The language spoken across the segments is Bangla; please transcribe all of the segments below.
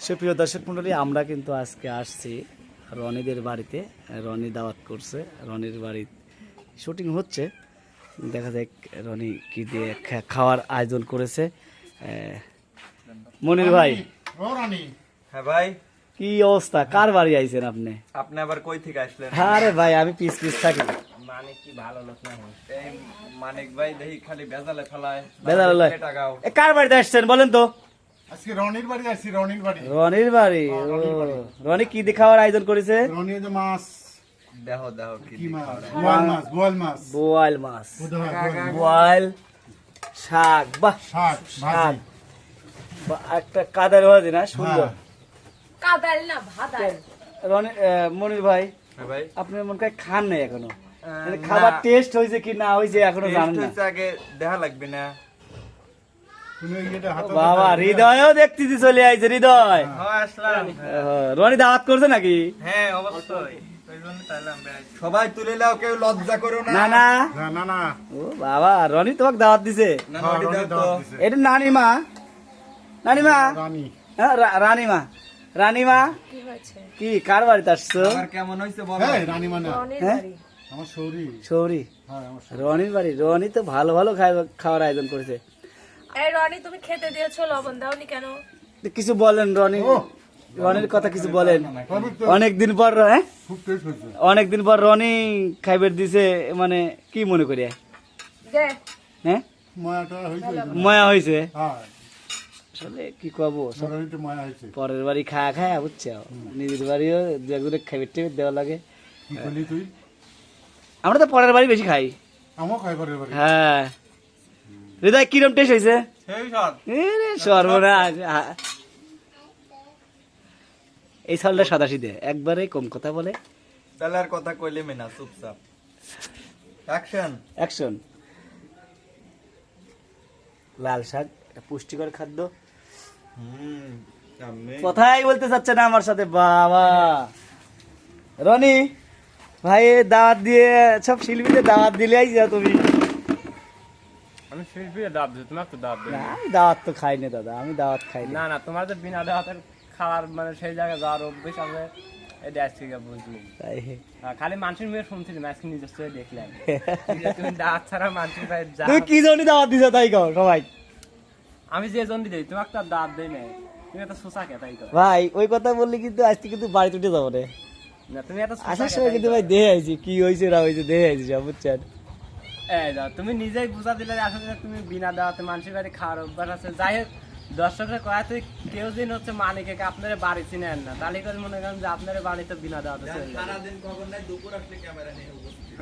সুপ্রিয় দর্শক মণ্ডলী আমরা কিন্তু আজকে আসছি রনিদের বাড়িতে। রনি দাওয়াত করছে। রনির বাড়ি শুটিং হচ্ছে। দেখা যাক রনি কি দিয়ে খাওয়ার আয়োজন করেছে। মনির ভাই। ও রানী। হ্যাঁ ভাই। কি অবস্থা? কার বাড়ি আইছেন আপনি? আপনি আবার কই থেকে আসলেন? আরে ভাই আমি পিস পিস থাকি। মানিক কি ভালো লোক না এই মানিক ভাই দেখি খালি বেজালে ফেলায়। বেজালে এ, কার বাড়িতে আসছেন বলেন তো? আজকে রনির বাড়ি আসছি রনির বাড়ি। রনির বাড়ি? রনি কি আয়োজন করেছে? রনি যে মাছ। দেহ দেহ কি কি মাছ? বোয়াল মাছ বোয়াল মাছ। বোয়াল মাছ। বোয়াল। বোয়াল শাক বাহ। শাক শাক। একটা কাদার ভাজি না সুন্দর। হ্যাঁ। না রনি মনির ভাই হ্যাঁ ভাই। আপনি মনে হয় খান নাই এখনও? মানে খাবার টেস্ট হয়েছে কি না হয়েছে এখনও জানেন না? দেখা লাগবে না তুমি ওই ইয়েটা হাতে বাবা হৃদয়ও দেখতেছি চলে আইছে হৃদয়। হ্যাঁ আসলাম। আহ, দাওয়াত করছে নাকি? হ্যাঁ অবশ্যই। সবাই তুলে নাও কেউ লজ্জা করো না। না না। না না না। ও বাবা রনি তোমাকে দাওয়াত দিছে? না হ্যাঁ, নটি রনি দাও তো এটা নানিমা নানিমা রানী। হ্যাঁ, রানীমা রানীমা কি কার বাড়িতে আসছো? কেমন বলো? আমার। রনির বাড়ি। রনি তো ভালো ভালো খাওয়ার আয়োজন করেছে। এই রনি তুমি খেতে দিয়েছ লবণ দাওনি কেন? কিছু বলেন রনি। রনির কথা কিছু বলেন। অনেক দিন পর হ্যাঁ? খুব টেস্ট হয়েছে। অনেক দিন পর রনি খাইবার দিছে মানে কি মনে করি হ্যাঁ? ময়া হয়েছে? হ্যাঁ। আসলে কি কব পরের বাড়ি খায়া খায়া বুঝছ? নিজের বাড়িও দু একজনে খাইবে টেবির দেওয়া লাগে। আমরা তো পরের বাড়ি বেশি খাই। খাই করে বাড়ি। হ্যাঁ। হৃদয় কিরম টেস্ট হয়েছে? সর্বনাশ। এই সালটা সাদা সিধে একবারে কম কথা বলে। তাহলে আর কথা কইলে মেনা চুপচাপ। অ্যাকশন অ্যাকশন লাল শাক একটা পুষ্টিকর খাদ্য। কথাই বলতে চাচ্ছে না আমার সাথে বাবা। রনি ভাই দাওয়াত দিয়ে সব শিল্পীদের দাওয়াত দিলেই যা তুমি। আমি শিল্পী দাঁত দিই তোমার তো দাঁত দিই আমি দাওয়াত তো খাই না দাদা আমি দাওয়াত খাই না। না তোমার তো বিনা দাঁতের খাওয়ার মানে সেই জায়গায় যাওয়ার অভ্যেস আছে এটা আজ থেকে বুঝলি তাই? আহ, খালি মানুষের মেয়ে শুনছিলাম আজকে নিজের চোখে দেখলাম। দাঁত ছাড়া মানুষের যা তুমি কি জন্য দাওয়াত দিছো তাই কও সবাই? আমি যে জন দিই তোমাকে তো দাঁত দেই না তুমি এত সোসা কে তাই কর ভাই ওই কথা বললে কিন্তু আজকে কিন্তু বাড়িতে উঠে যাব রে। না তুমি এত আসার কে সময় কিন্তু ভাই দেখে আইছি কি হয়েছে না হয়েছে দেখে আইছি সব বুঝছেন? তুমি নিজেই বুঝা দিলে আসলে তুমি বিনা দাওয়াতে মানুষের বাড়ি খাওয়ার অভ্যাস আছে। যাই হোক দর্শকের কয়া তুই কেউ দিন হচ্ছে মালিকে আপনার বাড়ি চিনেন না। তাহলে করে মনে করেন যে আপনার বাড়িতে বিনা দাওয়াতে চলে সারাদিন খবর নাই দুপুর আসলে ক্যামেরা নিয়ে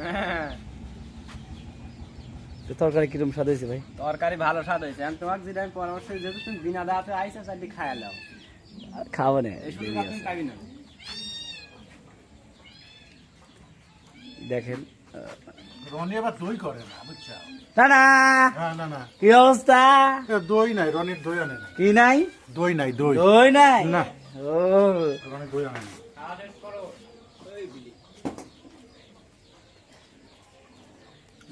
হ্যাঁ। তরকারি কিরম স্বাদ হয়েছে ভাই? তরকারি ভালো স্বাদ হয়েছে। আমি তোমাকে যেটা আমি পরামর্শ দিই, যেহেতু তুমি বিনা দাওয়াতে আইসা চাইলে খায়া নাও। আর খাব না। দেখেন রনি আবার দই করে না বুঝছ? না না। হ্যাঁ না না। কি অবস্থা? দই নাই রনির দই আনে না কি নাই? দই নাই দই। দই নাই? না। ও। রনির দই আনে না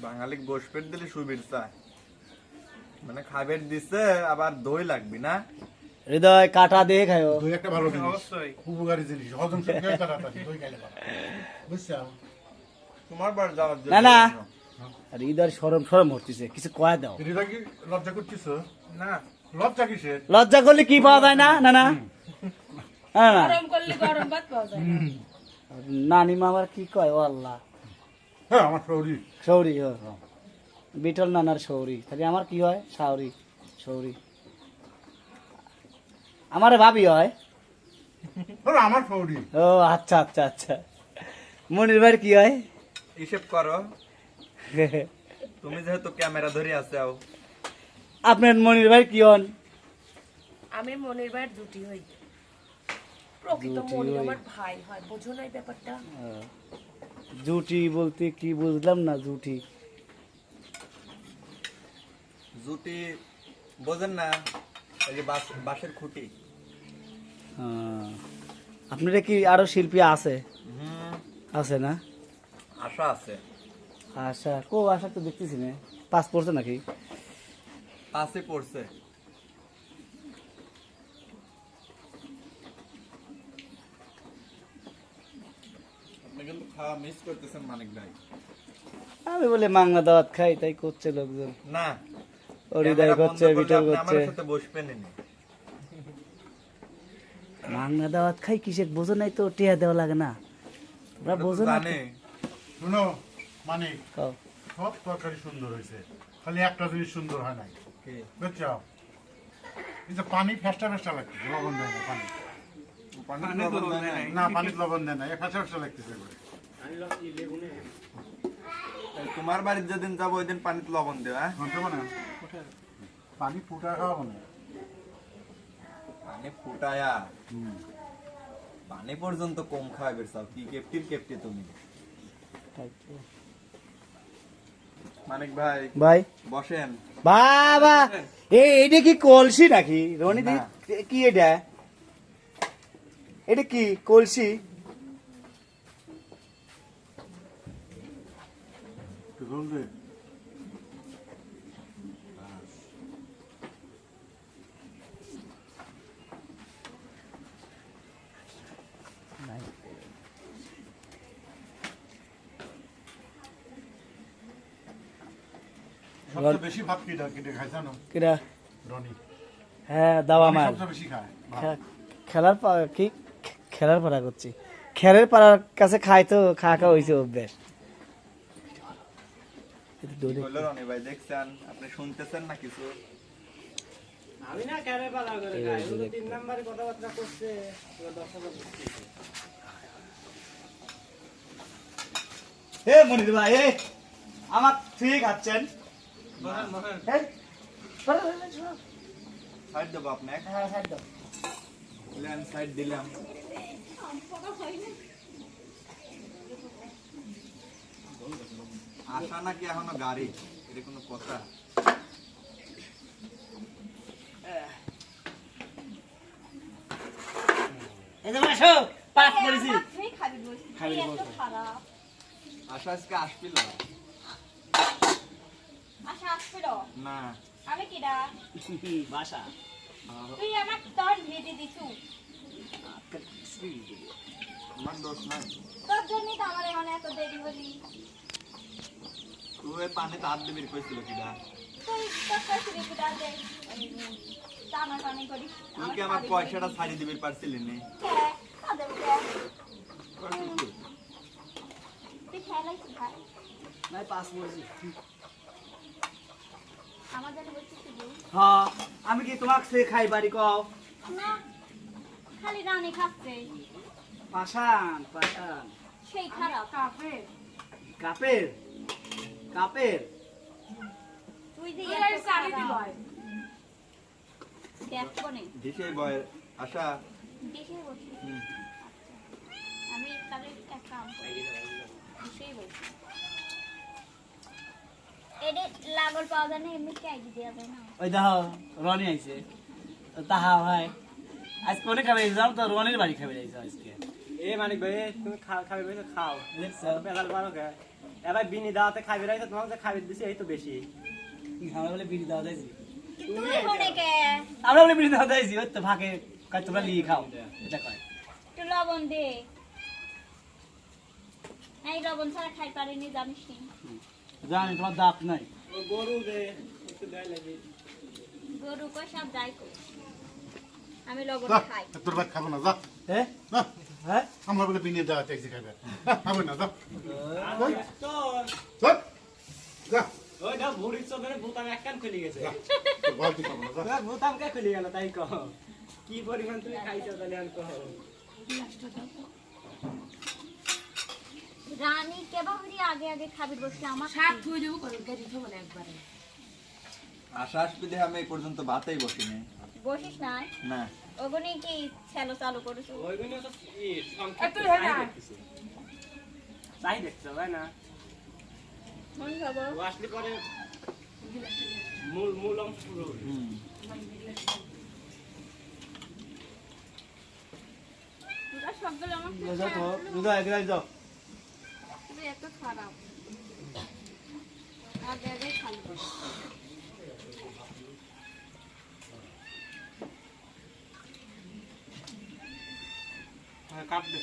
বাঙালিক বস পেট দিলে সুবির চায়। মানে খাবার দিছে আবার দই লাগবে না? হৃদয় কাটা দিয়ে খায়ো দই একটা ভালো জিনিস। অবশ্যই। উপকারী জিনিস। হজম শক্তি হয় তাড়াতাড়ি দই খাইলে ভালো। বুঝছ? তোমার বার যাওয়ার না, না। আর হৃদয় সরম সরম হচ্ছে কিছু কয়া দাও। এটা কি লজ্জা করছিস না। লজ্জা কিসের? লজ্জা করলে কি পাওয়া যায় না? না না। না না। গরম করলে গরম ভাত পাওয়া যায় না। নানিমা কি কয়? ও আল্লাহ। হ্যাঁ আমার বিঠল নানার সৌরি তাহলে আমার কি হয়? সাউরি সৌরি আমার ভাবি হয়। আমার সৌরি ও আচ্ছা আচ্ছা আচ্ছা। মনির ভাইয়ের কি হয়? হিসেব করো। তুমি যেহেতু ক্যামেরা ধরে আছো। আপনার মনির ভাই কি হন? আমি মনির ভাইয়ের দুটি হই। প্রকৃত মনির আমার ভাই হয় বোঝো না এই ব্যাপারটা? জুটি বলতে কি বুঝলাম না জুটি? জুটি বোঝেন না এই যে বাস বাঁশের খুঁটি। আহ, আপনারা কি আরও শিল্পী আছে? হুম। আছে না? আশা আছে। আশা? কো আশা তো দেখতেছি না। পাস পড়ছে নাকি? পাসে পড়ছে। আমি বলে মাংনা দাওয়াত খাই তাই করছে লোকজন। না। করছে করছে। মাংনা দাওয়াত খাই কিসের? বোঝো নাই তো টিয়া দেওয়া লাগে না। বোঝো না শুনো মানে সব তরকারি সুন্দর হয়েছে খালি একটা জিনিস সুন্দর হয় নাই। কি? বুঝছ? এই যে পানি ফেস্টা ফেস্টা লাগতেছে লবণ দেয় না পানি। না পানির লবণ দেয় না এ ফেস্টা ফেস্টা লাগতেছে। তোমার বাড়ির যেদিন যাব ওই দিন পানিতে লবণ দেওয়া শুনতে পারে পানি ফুটা খাওয়াবো না। পানি ফুটায়া? পানি পর্যন্ত কম খাওয়াবে সব কি কেপটির কেপটি তুমি? মানিক ভাই ভাই। বসেন। বাবা এই এটা কি কলসি নাকি? রনি দি কি এটা? এটা কি কলসি? বেশি ভাত কিটা কিটে খায় জানো কিরা? রনি। হ্যাঁ দাওয়া মাল সবচেয়ে বেশি খায় খেলার পা- কি? খেলার পাড়া করছি। খেলের পাড়ার কাছে খাই তো খা খা হয়েছে অভ্যাস। একটু দৌড়ে- বলল রনি ভাই দেখছেন? আপনি শুনতেছেন না কিছু? আমি না ক্যারে পালা করে খাই তিন নাম্বারে কথাবার্তা করছে এবার দর্শক বুঝতেছে। এ মনির ভাই এ আমার ঠিক আছেন। সাইড দেবো আপনাকে। হ্যাঁ, সাইড দাও। দিলাম সাইড দিলাম। আসা নাকি এখনও গাড়ি? এটা কোনো কথা? এই যে মাসো, পাস করেছি। তুই খাবি বলছিস খাবি তুই এত বলছিস। খারাপ আশা আজকে আসছিল আশা আসছিল। না। আমি কিডা বাসা। তুই আমার তোর ভেজে দিছু। আমার দোষ নাই। তোর জন্যই তো আমার এখন এত দেরি হলি। তুই পানিতে হাত দিবি কইছিল কিনা তুই তোর কাছে কিডা দে টানা টানি করিস। তুই কি আমার পয়সাটা ছাড়ি দিবি পারছিলি নি? তুই খেলাইছিস ভাই। নাই, পাস করেছি। আমার জন্য বলছিস শুধু হ্যাঁ, আমি কি তোমাকে সে খাই বাড়ি কও? না খালি রানী খাচ্ছে। পাশান পাশান সেই খারাপ। কাপে কাপের? কাপের? তুই যে তুই এত এই শাড়ি খারাপ। দিবাই। দিশে বয় আশা। দেশেই বলছি আমি তাহলে এক কাম করি। লাগল পাওয়া যায় না এমনি কি আইডি যায় না। ওই দেখো রনি আইছে। তাহা ভাই আজ কোনে খাবে তো রনির বাড়ি খাবে যাইছে আজকে। এ মানিক ভাই তুমি খা খাবে ভাই খাও। এবার বিনি দাওয়াতে খাবি রাইছো তোমাকে যে দিছি এই তো বেশি। আমরা বলে বিড়ি দাও যাইছি তুই হনে কে? আমরা বলে বিড়ি দাও যাইছি ওই তো ফাঁকে কয় তোমরা লিয়ে খাও। এটা কয়। একটু লবণ দে। এই লবণ ছাড়া খাই পারিনি জানিস নি জানি তোমার দাঁত নাই। গরু দে দেয় গরু কয় সব কর আমি যা খাই। তোর ভাত খাব না যা। হ্যাঁ হ্যাঁ? আমরা বলে বিনিয়ে দেওয়া ট্যাক্সি খাবে। খাব না যা। যা। যা। ওই না চোখে বোতাম একখান খুলে গেছে। তোর বালতি খাব না যা। বোতাম কে খুলে গেল তাই কহ কি পরিমাণ তুমি খাইছো তাহলে আমি কহ রানী কেবা হরি আগে আগে খাবি বসলে আমার শাক থুই দেবো করে গেছি তো বলে একবারে। আশা আসবে দেখে আমি এই পর্যন্ত ভাতেই বসিনি। বসিস না? না। ওগুনি কি ছেলো চালু করেছ? ওইগুলো তো ই সংক্ষিপ্ত একটু হে না। চাই দেখছ তাই না? মন খাব। আসলে পরে মূল মূল অংশ পুরো হুম। তোরা সবগুলো আমার যাও তো। বুঝা এগরাই যাও। তুই এত খারাপ। আগে আগে খালি হ্যাঁ দে